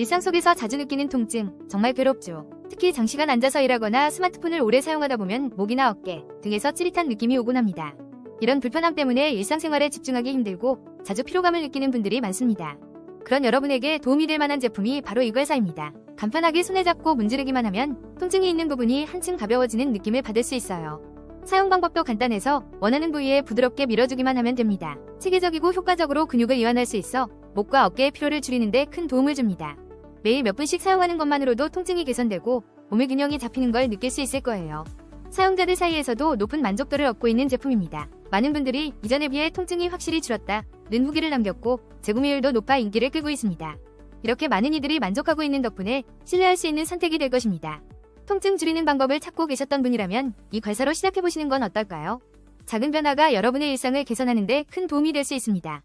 일상 속에서 자주 느끼는 통증, 정말 괴롭죠. 특히 장시간 앉아서 일하거나 스마트폰을 오래 사용하다 보면 목이나 어깨 등에서 찌릿한 느낌이 오곤 합니다. 이런 불편함 때문에 일상생활에 집중하기 힘들고 자주 피로감을 느끼는 분들이 많습니다. 그런 여러분에게 도움이 될 만한 제품이 바로 이괄사입니다. 간편하게 손에 잡고 문지르기만 하면 통증이 있는 부분이 한층 가벼워지는 느낌을 받을 수 있어요. 사용 방법도 간단해서 원하는 부위에 부드럽게 밀어주기만 하면 됩니다. 체계적이고 효과적으로 근육을 이완할 수 있어 목과 어깨의 피로를 줄이는데 큰 도움을 줍니다. 매일 몇 분씩 사용하는 것만으로도 통증이 개선되고 몸의 균형이 잡히는 걸 느낄 수 있을 거예요. 사용자들 사이에서도 높은 만족도를 얻고 있는 제품입니다. 많은 분들이 이전에 비해 통증이 확실히 줄었다, 는 후기를 남겼고 재구매율도 높아 인기를 끌고 있습니다. 이렇게 많은 이들이 만족하고 있는 덕분에 신뢰할 수 있는 선택이 될 것입니다. 통증 줄이는 방법을 찾고 계셨던 분이라면 이 괄사로 시작해보시는 건 어떨까요? 작은 변화가 여러분의 일상을 개선하는 데 큰 도움이 될 수 있습니다.